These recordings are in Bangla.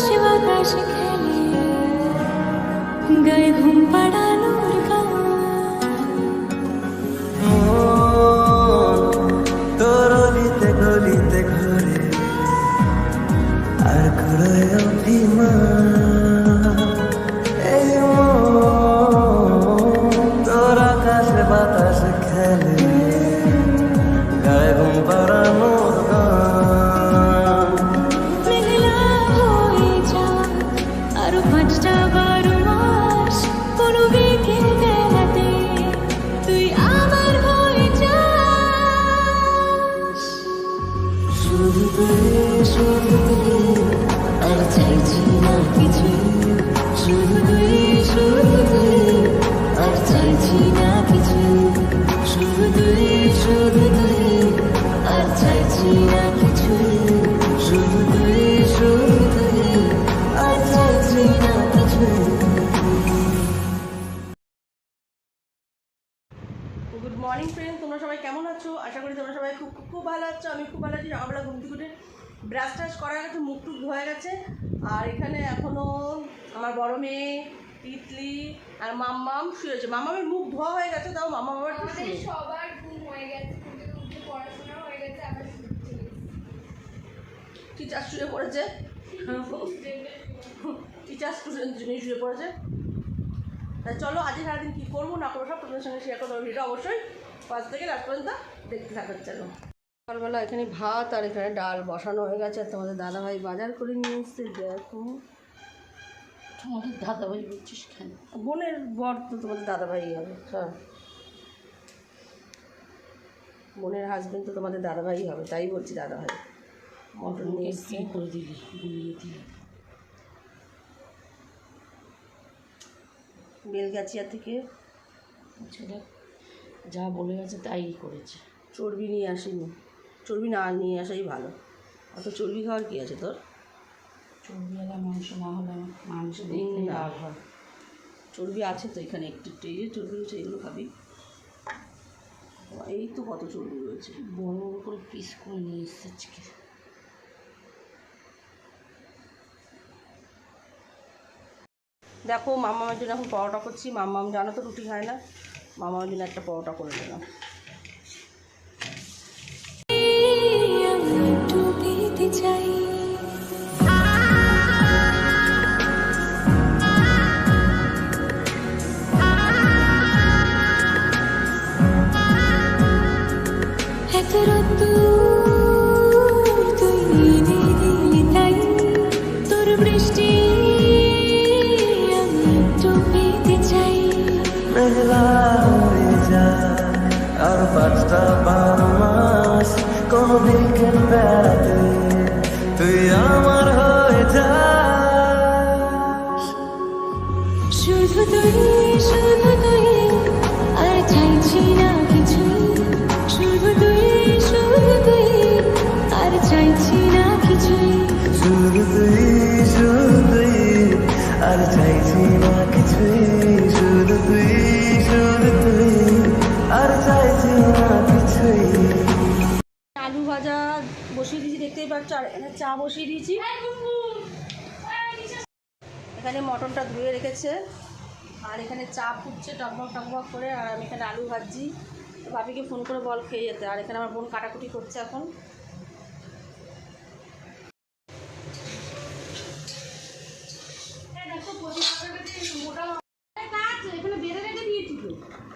शिव का शिखर गए घूम पड़ा नूर তিতলি আর মাম্মাম শুয়েছে মাম্মামের মুখ ধোয়া হয়ে গেছে তাও মাম্মা আবার শুয়ে। সবার ঘুম হয়ে গেছে পড়াশোনা হয়ে গেছে আবার টিচার শুয়ে পড়েছে? টিচার স্টুডেন্ট যিনি শুয়ে পড়েছে। তা চলো আজকে সারাদিন কী করব না করব সব তোমাদের সঙ্গে শেয়ার করব ভিডিও অবশ্যই পাঁচ থেকে রাত পর্যন্ত দেখতে থাকার চলো। সকালবেলা এখানে ভাত আর এখানে ডাল বসানো হয়ে গেছে আর তোমাদের দাদাভাই বাজার করে নিয়ে এসছে দেখো। তোমাদের দাদাভাই বলছিস কেন? বোনের বর তো তোমাদের দাদাভাই হবে হ্যাঁ। বোনের হাজবেন্ড তো তোমাদের দাদাভাই হবে তাই বলছি দাদাভাই। মটন নিয়ে করে দিলি? গুলিয়ে দিলি বেলগাছিয়া থেকে ছেলে যা বলে গেছে তাই করেছে। চর্বি নিয়ে আসিনি। চর্বি না নিয়ে আসাই ভালো। অত চর্বি খাওয়ার কী আছে তোর? চর্বিওয়ালা মাংস না হলে আমার মাংস দেখতে লাভ হয়। চর্বি আছে তো এখানে একটু একটু এই যে চর্বি রয়েছে এগুলো খাবি। এই তো কত চর্বি রয়েছে। বড় বড় করে পিস করে নিয়ে এসছে আজকে। দেখো মামামের জন্য এখন পরোটা করছি। মামাম জানো তো রুটি খায় না? মামার জন্য একটা পরোটা করে দিলাম আর চাইছি না কিছুই শুধু তুই শুধু তুই আর চাইছি না কিছুই শুধু তুই শুধু তুই আর চাইছি না কিছুই আলু ভাজা বসিয়ে দিয়েছি দেখতেই পাচ্ছ আর এখানে চা বসিয়ে দিয়েছি। এখানে মটনটা ধুয়ে রেখেছে। আর এখানে চা ফুটছে টকবক টকবক করে আর আমি এখানে আলু ভাজি বাপিকে ফোন করে বল খেয়ে যেতে। আর এখানে আমার বোন কাটাকুটি করছে এখন।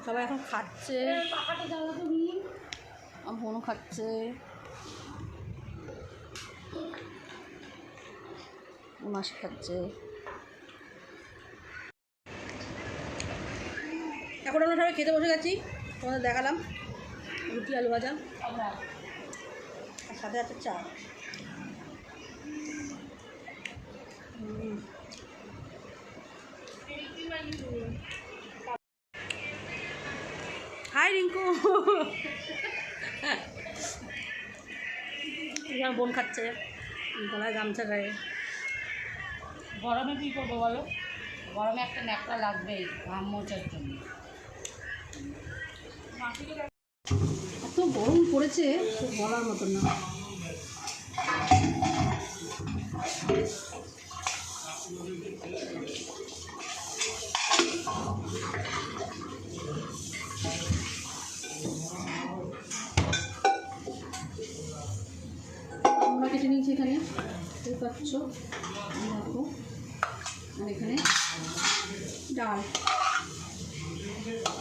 সবাই এখন খাচ্ছে। আমার বোনও খাচ্ছে। মাসি খাচ্ছে। এখন আমরা সবাই খেতে বসে গেছি। তোমাদের দেখালাম। রুটি, আলু ভাজা। আর সাথে আছে চা। হাই রিঙ্কু। আমার বোন খাচ্ছে। গলায় গামছা গায়ে। গরমে কী করব বলো? গরমে একটা ন্যাকড়া লাগবেই, ঘাম মোচার জন্য। এত গরম পড়েছে বলার মতন না। আমরা কেটে নিয়েছি এখানে, দেখতে পাচ্ছ? দেখো, আর এখানে ডাল।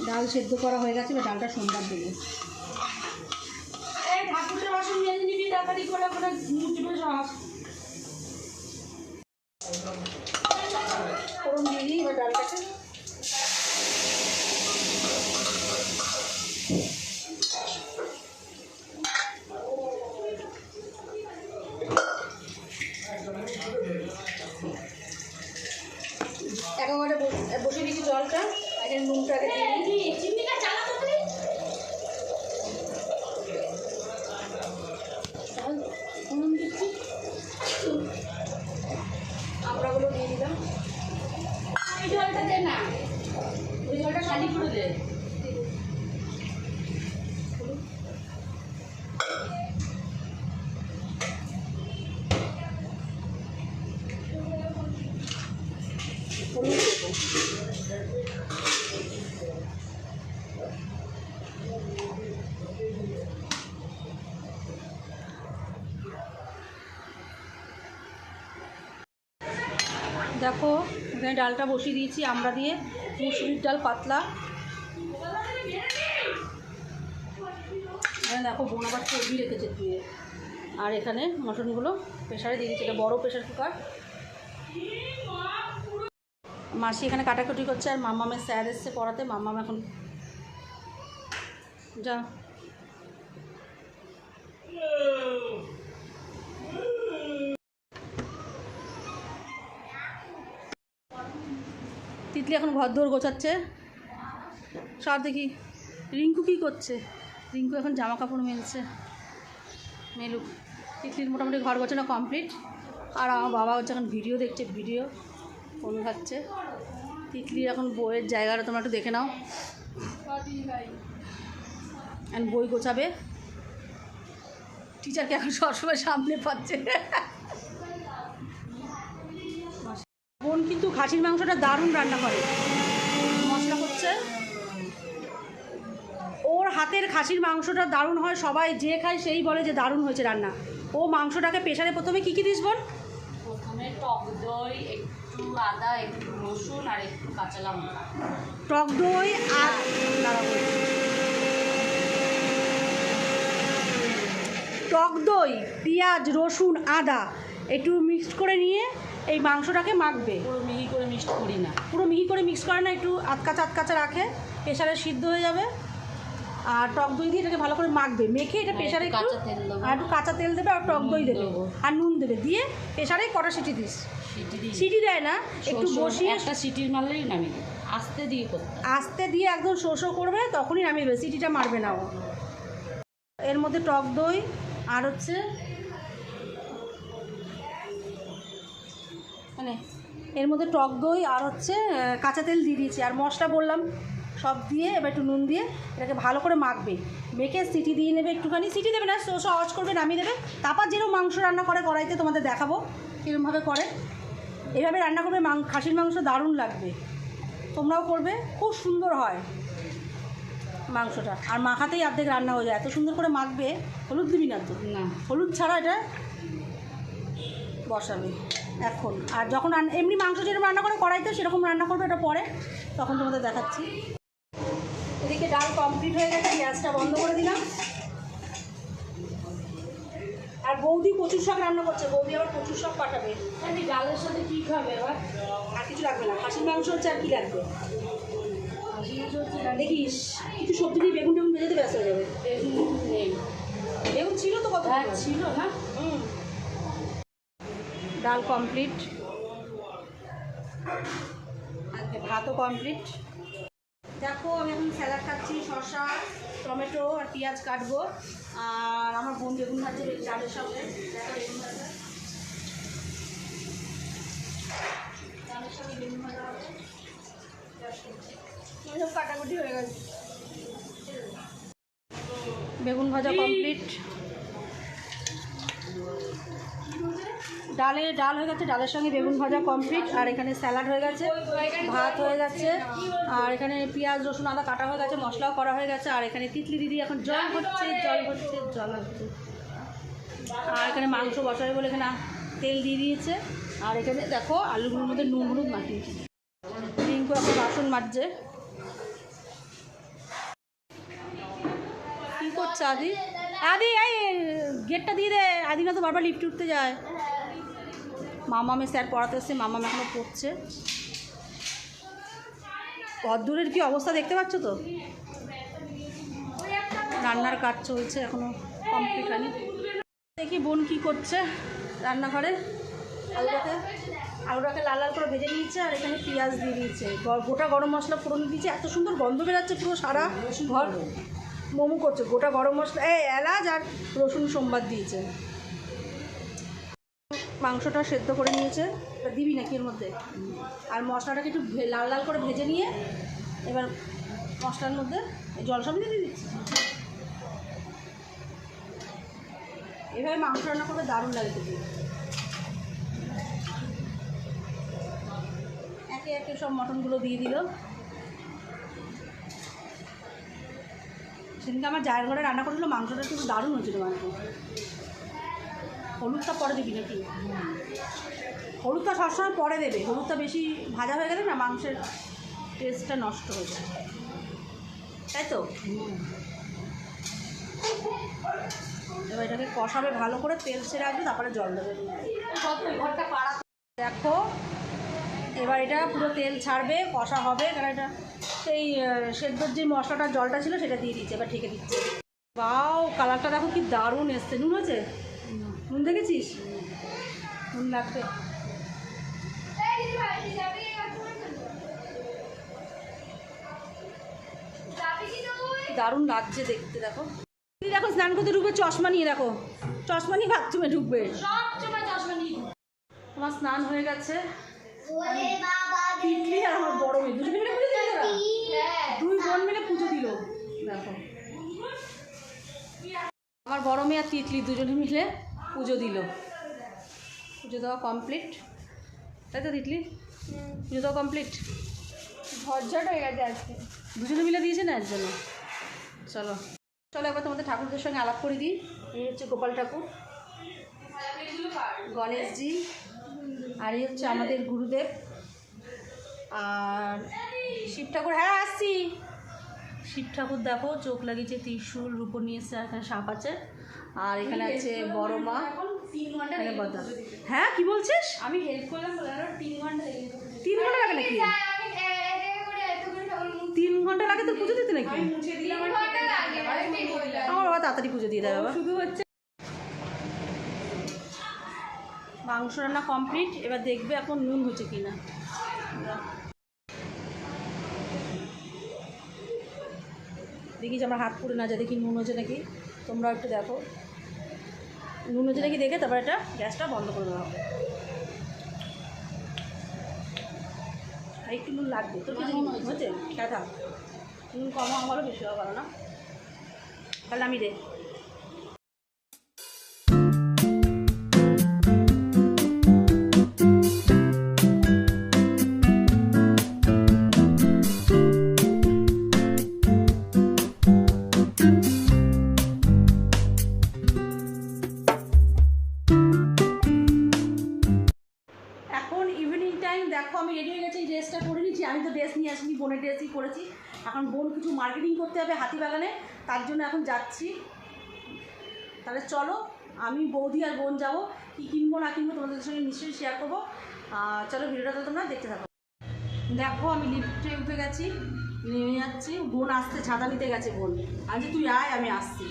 ডাল সেদ্ধ করা হয়ে গেছে ডালটা সোমবার দেবে। এই ঠাকুরের বাসন মেজে নিবি তাড়াতাড়ি করে করে মুছবে সব ফোড়ন দিয়ে দিই এবার ডালটাকে একেবারে বসে দিয়েছি জলটা আগে নুনটা আগে দিয়ে দিই চিমনিটা চালাতো নুন দিচ্ছি আমড়াগুলো দিয়ে দিলাম ওই জলটা দে না ওই জলটা খালি করে দে হলুদ দেবো দেখো, এখানে ডালটা বসিয়ে দিয়েছি, আমরা দিয়ে মুসুরির ডাল পাতলা। এখানে দেখো, বোন আবার চর্বি রেখেছে ধুয়ে। আর এখানে মটনগুলো প্রেশারে দিয়ে দিয়েছি, এটা বড়ো প্রেশার কুকার। মাসি এখানে কাটাকুটি করছে, আর মাম্মামের স্যার এসছে পড়াতে মাম্মাম এখন যা। তিতলি এখন ঘর দৌড় গোছাচ্ছে। সব দেখি। রিঙ্কু কী করছে? রিঙ্কু এখন জামা কাপড় মেলছে। মেলুক। তিতলির মোটামুটি ঘর গোছানো কমপ্লিট আর আমার বাবা হচ্ছে এখন ভিডিও দেখছে ভিডিও ফোন খাচ্ছে তিতলির এখন বইয়ের জায়গাটা তোমরা একটু দেখে নাও। বই গোছাবে। টিচারকে এখন সবসময় সামনে পাচ্ছে। বোন কিন্তু খাসির মাংসটা দারুণ রান্না করে। মশলা হচ্ছে ওর হাতের খাসির মাংসটা দারুণ হয় সবাই যে খায় সেই বলে যে দারুণ হয়েছে রান্না। ও মাংসটাকে প্রেশারে প্রথমে কী কী দিস বোন? প্রথমে টক দই একটু আদা একটু রসুন আর একটু কাঁচা লঙ্কা। টক দই আর টক দই পেঁয়াজ রসুন আদা একটু মিক্সড করে নিয়ে এই মাংসটাকে মাখবে। পুরো মিহি করে মিক্সড করি না। পুরো মিহি করে মিক্স করে না একটু আতকাচা আতকাচা রাখে প্রেশারে সিদ্ধ হয়ে যাবে। আর টক দই দিয়ে এটাকে ভালো করে মাখবে। মেখে এটা আর প্রেশারে একটু। আর একটু কাঁচা তেল দেবে আর টক দই দেবে। আর নুন দেবে। দিয়ে প্রেশারে কটা সিটি দিস? সিটি দেয় না একটু বসিয়ে একটা সিটির মারলেই নামি দিই। আস্তে দিয়ে করতে আস্তে দিয়ে একদম শো শো করবে তখনই নামিয়ে দেবে। সিটিটা মারবে না ও। এর মধ্যে টক দই আর হচ্ছে মানে এর মধ্যে টক দই আর হচ্ছে কাঁচা তেল দিয়ে দিয়েছি। আর মশলা বললাম সব দিয়ে এবার একটু নুন দিয়ে এটাকে ভালো করে মাখবে। মেখে সিটি দিয়ে নেবে একটুখানি। সিটি দেবে না আওয়াজ করবে নামিয়ে দেবে। তারপর যেরকম মাংস রান্না করে কড়াইতে তোমাদের দেখাবো কীরকমভাবে করে। এভাবে রান্না করবে মাং খাসির মাংস দারুণ লাগবে। তোমরাও করবে খুব সুন্দর হয় মাংসটা। আর মাখাতেই অর্ধেক রান্না হয়ে যায়। এত সুন্দর করে মাখবে হলুদ দিবি না তো? না। হলুদ ছাড়া এটা বসাবে। এখন আর যখন এমনি মাংস যেরকম রান্না করে কড়াইতে সেরকম রান্না করবে এটা পরে। তখন তোমাদের দেখাচ্ছি। এদিকে ডাল কমপ্লিট হয়ে গেছে গ্যাসটা বন্ধ করে দিলাম। আর বৌদি কচুর শাক রান্না করছে। বৌদি আবার কচুর শাক পাঠাবে। ডালের সাথে কি খাবে এবার? আর কিছু লাগবে না। খাসির মাংস হচ্ছে আর কি লাগবে? দেখিস কিছু সবজি দিয়ে বেগুন টেগুন ভেজে ব্যস্ত হয়ে যাবে। নেই। বেগুন ছিল তো কত হ্যাঁ ছিল না। হুম। ডাল কমপ্লিট। আজকে ভাতও কমপ্লিট। দেখো, আমি এখন স্যালাড খাচ্ছি, শসা, টমেটো আর পেঁয়াজ কাটবো। আর আমার বোন বেগুন ভাজছে ডালের সঙ্গে ভাজা সব কাটাকুটি হয়ে গেছে। বেগুন ভাজা কমপ্লিট। ডালে, ডাল হয়ে গেছে, ডালের সঙ্গে বেগুন ভাজা কমপ্লিট আর এখানে স্যালাড হয়ে গেছে, ভাত হয়ে গেছে, আর এখানে পেঁয়াজ, রসুন, আদা কাটা হয়ে গেছে, মশলাও করা হয়ে গেছে, আর এখানে তিতলি দিদি এখন জল হচ্ছে জল হচ্ছে জল হচ্ছে আর এখানে মাংস বসাবে বলে এখানে তেল দিয়ে দিয়েছে, আর এখানে দেখো আলুগুলোর মধ্যে নুন হলুদ মাখিয়েছে রিঙ্কু এখন বাসন মাজছে। কি করছে আদি? আদি এই গেটটা দিয়ে দে। আদিনা তো বারবার লিফট উঠতে যায়। মামা মামামে স্যার পড়াতে এসছে মামাম এখনও পড়ছে। অদ্দূরের কি অবস্থা দেখতে পাচ্ছ তো? রান্নার কাজ চলছে, এখনও কমপ্লিট হয়নি। দেখি বোন কি করছে রান্নাঘরে। আলুটাকে আলুটাকে লাল লাল করে ভেজে নিয়েছে আর এখানে পেঁয়াজ দিয়ে দিয়েছে। গোটা গরম মশলা ফোড়ন দিয়েছে। এত সুন্দর গন্ধ বেরাচ্ছে পুরো সারা ঘর। মোমো করছে, গোটা গরম মশলা। এই এলাচ আর রসুন সোমবার দিয়েছে। মাংসটা সেদ্ধ করে নিয়েছে। দিবি নাকি এর মধ্যে? আর মশলাটাকে একটু লাল লাল করে ভেজে নিয়ে এবার মশলার মধ্যে জল সব দিয়ে দিচ্ছি। এভাবে মাংস রান্না করলে দারুণ লাগে খেতে। একে একে সব মটনগুলো দিয়ে দিল। সেদিনকে আমার জায়ের ঘরে রান্না করেছিল মাংসটা কিন্তু দারুণ হয়েছিল মাংস। হলুদটা পরে দিবি নাকি? হলুদটা সবসময় পরে দেবে হলুদটা বেশি ভাজা হয়ে গেলে না মাংসের টেস্টটা নষ্ট হয়ে যায়। তাই তো? এবার এটাকে কষাবে ভালো করে তেল ছেড়ে আসবে তারপরে জল দেবে। ঘরটা দেখো এবার এটা পুরো তেল ছাড়বে কষা হবে কারণ এটা সেই সেদ্ধর যে মশলাটার জলটা ছিল সেটা দিয়ে দিচ্ছে এবার ঠেকে দিচ্ছে। বাও কালারটা দেখো কি দারুণ এসছে। নুন আছে? নুন দেখেছিস? নুন লাগবে? দারুণ লাগছে দেখতে দেখো। দেখো স্নান করতে ঢুকবে চশমা নিয়ে দেখো। চশমা নিয়ে বাথরুমে ঢুকবে। আমার স্নান হয়ে গেছে। তিতলি আর আমার বড় মেয়ে দুজন মিলে পুজো দিল তোরা? দুই বোন মিলে পুজো দিল। দেখো। আমার বড় মেয়ে আর তিতলি দুজনে মিলে পুজো দিল। পুজো দেওয়া কমপ্লিট তাই তো তিতলি? পুজো দেওয়া কমপ্লিট ঝটঝট হয়ে গেছে আজকে। দুজনে মিলে দিয়েছে না এর জন্য চলো। চলো একবার তোমাদের ঠাকুরদের সঙ্গে আলাপ করে দিই। এই হচ্ছে গোপাল ঠাকুর। গণেশজি। আর এই হচ্ছে আমাদের গুরুদেব। আর শিব ঠাকুর হ্যাঁ আসছি। শিব ঠাকুর দেখো চোখ লাগিয়েছে ত্রিশূল রূপো নিয়ে এসছে আর এখানে সাপ আছে। আর এখানে আছে বড় মা। হ্যাঁ কি বলছিস? আমি হেল্প করলাম তিন ঘণ্টা তিন ঘণ্টা লাগে নাকি? তিন ঘণ্টা লাগে তো পুজো দিতে নাকি। আমার বাবা তাড়াতাড়ি পুজো দিয়ে দেয় বাবা। শুধু হচ্ছে মাংস রান্না কমপ্লিট এবার দেখবে এখন নুন হচ্ছে কি না দেখি যে আমার হাত পুড়ে না যায়, দেখি নুন হচ্ছে নাকি। তোমরা একটু দেখো। নুন হচ্ছে নাকি দেখে তারপর এটা গ্যাসটা বন্ধ করে দেওয়া হবে। একটু নুন লাগবে। তোর কিছু নুন হচ্ছে খেয়ে থাক। নুন কম ভালো বেশি হওয়া ভালো না। তাহলে আমি দে। এখন যাচ্ছি। তাহলে চলো, আমি বৌদি আর বোন যাব। কী কিনবো না কিনবো তোমাদের সঙ্গে নিশ্চয়ই শেয়ার করব। চলো ভিডিওটা তো তোমরা দেখতে থাকো। দেখো, আমি লিফটে উঠে গেছি, নেমে যাচ্ছি। বোন আসতে ছাতা নিতে গেছে বোন। আজ তুই আয়, আমি আসছি।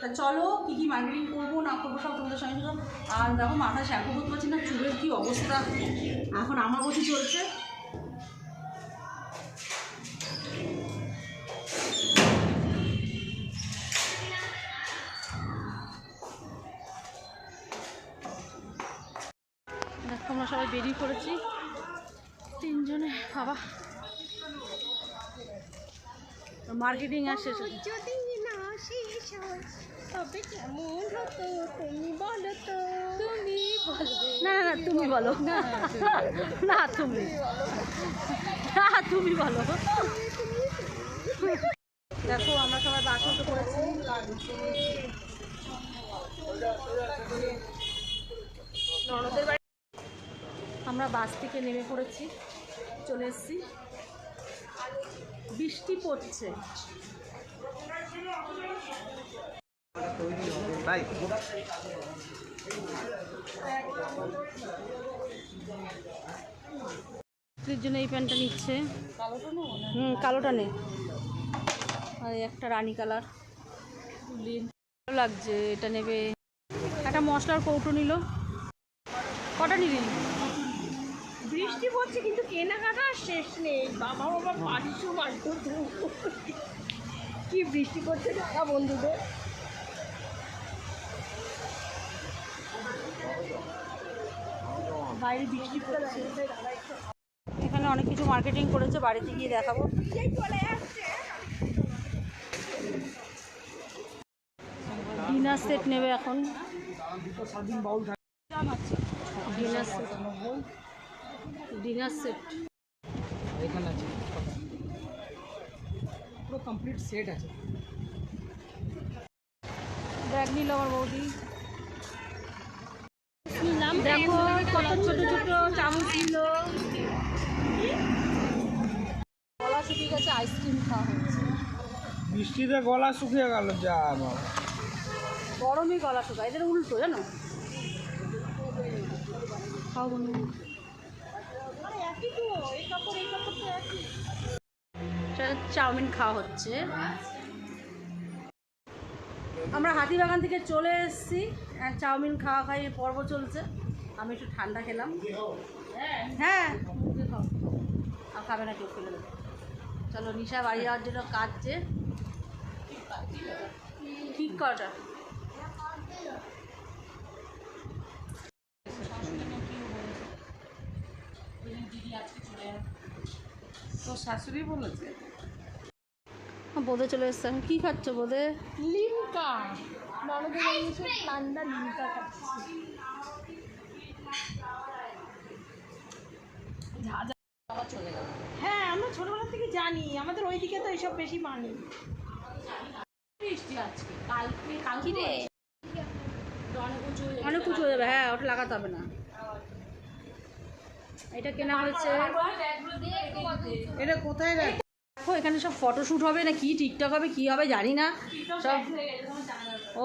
তা চলো, কী কী মার্কেটিং করব, না করব সব তোমাদের সঙ্গে। আর দেখো, মাথায় শ্যাম্পু করতে পারছি না, চুলের কী অবস্থা। এখন আমার বসে চলছে। মার্কেটিং আর শেষ হচ্ছে। তবে কেমন হতো তুমি বলো তো। তুমি বলবে। না না না তুমি বলো। না না তুমি না তুমি বলো। দেখো আমরা সবাই বাসন তো করেছি ননদের বাড়ি আমরা বাস থেকে নেমে পড়েছি। চলে এসেছি। বৃষ্টি পড়ছে। জন্য এই প্যান্টটা নিচ্ছে। হুম, কালোটা নে। আর একটা রানী কালার। ভালো লাগছে, এটা নেবে। একটা মশলার কৌটো নিল। কটা নিলি? বৃষ্টি পড়ছে কিন্তু কেনাকাটা শেষ নেই। বাবা বাবা বাড়ি সবার কি বৃষ্টি পড়ছে টাকা বন্ধুদের? বাইরে বৃষ্টি পড়ছে। এখানে অনেক কিছু মার্কেটিং করেছে বাড়িতে গিয়ে দেখাবো। ডিনার সেট নেবে এখন। ডিনার সেট ডিনার সেট এখানে আছে। পুরো কমপ্লিট সেট আছে। ব্যাগ নিল আমার বৌদি। দেখো কত ছোট ছোট চামচ নিল। গলা শুকিয়ে গেছে আইসক্রিম খাওয়া হচ্ছে। বৃষ্টিতে গলা শুকিয়ে গেল যা বাবা। গরমই গলা শুকায় এদের উল্টো জানো? খাও বন্ধু। চা- চাউমিন খাওয়া হচ্ছে। আমরা হাতিবাগান থেকে চলে এসেছি। চাউমিন খাওয়া খাই পর্ব চলছে। আমি একটু ঠান্ডা খেলাম। হ্যাঁ আর খাবে না কেউ ফেলে দেবে চলো, নিশা বাড়ি যাওয়ার জন্য কাঁদছে। ঠিক কটা? তোর শাশুড়ি বলেছে? বোধে চলে এসছে। এখন কী খাচ্ছ বোধে লিমকা। এসে ঠান্ডা লিমকা খাচ্ছি। হ্যাঁ আমরা ছোটবেলা থেকে জানি। আমাদের ওইদিকে তো এইসব বেশি মানি। বৃষ্টি আজকে। কালকে কালকে রে? অনেক উঁচু কিছু হয়ে যাবে। হ্যাঁ ওটা লাগাতে হবে না। এটা কেনা হয়েছে। এটা কোথায় রাখ দেখো এখানে সব ফটোশ্যুট হবে না কি টিকটক হবে কি হবে জানি না। সব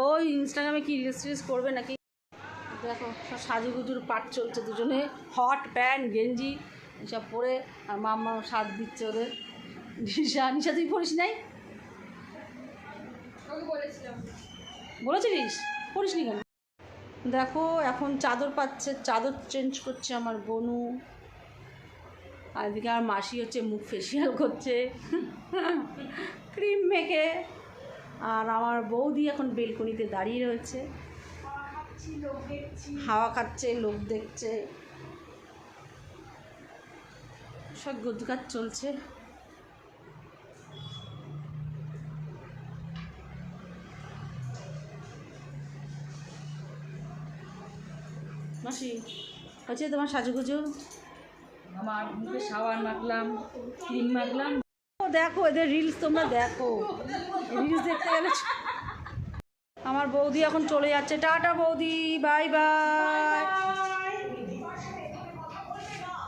ওই ইনস্টাগ্রামে কি রিলস টিলস করবে নাকি? দেখো সব সাজুগুজুর পাট চলছে দুজনে। হট প্যান্ট গেঞ্জি এসব পরে আর মাম্মা সাজ দিচ্ছে ওদের। নিশা নিশা তুই পড়িস নাই? বলেছিলিস? পড়িস নি কেন? দেখো এখন চাদর পাচ্ছে চাদর চেঞ্জ করছে আমার বনু। আর এদিকে আমার মাসি হচ্ছে মুখ ফেসিয়াল করছে। ক্রিম মেখে। আর আমার বৌদি এখন বেলকনিতে দাঁড়িয়ে রয়েছে। হাওয়া খাচ্ছে, লোক দেখছে। সব গদকাজ চলছে। মাসি, হচ্ছে তোমার সাজুগুজু? আমার মুখে সাবান মাখলাম ক্রিম মাখলাম। দেখো এদের রিলস তোমরা দেখো। রিলস দেখতে গেলে আমার বৌদি এখন চলে যাচ্ছে। টাটা বৌদি বাই বাই।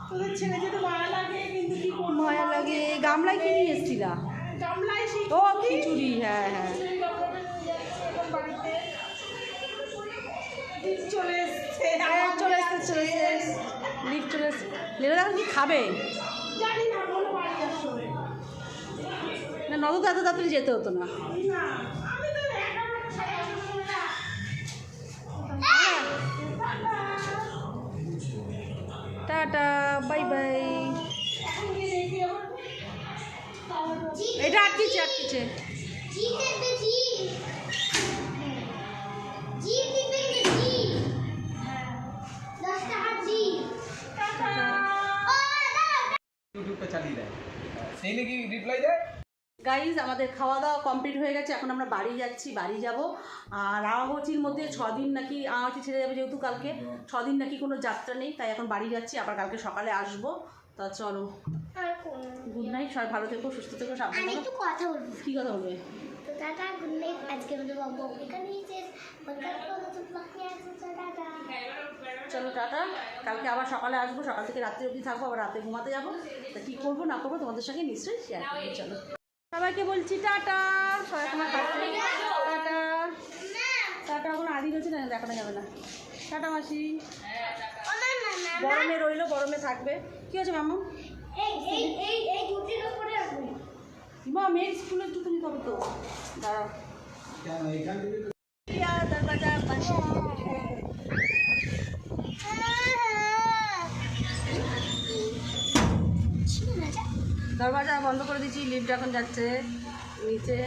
তোদের ছেলে মায়া লাগে কিন্তু কি করব? মায়া লাগে। গামলায় কি নিয়ে এসছিলা? ও খিচুড়ি হ্যাঁ হ্যাঁ। চলে এসছে হ্যাঁ, চলে এসছে চলে এসছে। লিফট চলে এসছে। লেলো কি খাবে? না আসো এত তাড়াতাড়ি যেতে হতো না। Tata, bye bye. এটা আটকেছে আটকেছে। গাইজ আমাদের খাওয়া দাওয়া কমপ্লিট হয়ে গেছে। এখন আমরা বাড়ি যাচ্ছি বাড়ি যাব। আর আওয়াচির মধ্যে ছদিন নাকি আওয়াচি ছেড়ে যাবে যেহেতু কালকে। ছদিন নাকি কোনো যাত্রা নেই তাই এখন বাড়ি যাচ্ছি। আবার কালকে সকালে আসব। তা চলো। গুড নাইট সবাই ভালো থেকো সুস্থ থেকো সাবধানে আমি একটু কথা বলব। কী কথা বলবে? তো টাটা গুড নাইট আজকে আমাদের শেষ চলো টাটা। কালকে আবার সকালে আসব সকাল থেকে রাত্রি অবধি থাকব আবার রাতে ঘুমাতে যাব। তা কী করব না করব তোমাদের সঙ্গে নিশ্চয়ই শেয়ার করব। চলো। সবাইকে বলছি টাটা। সবাই তোমার কাছে টাটা। টাটা এখন আদি রয়েছে না দেখানো যাবে না। টাটা মাসি। গরমে রইল গরমে থাকবে। কি হয়েছে মামু এই এই এই এই কুর্তির উপরে রাখুন মা মেয়ের স্কুলে একটু তুমি করো তো দাঁড়াও দরজা বন্ধ করে দিচ্ছি লিফট এখন যাচ্ছে নিচে।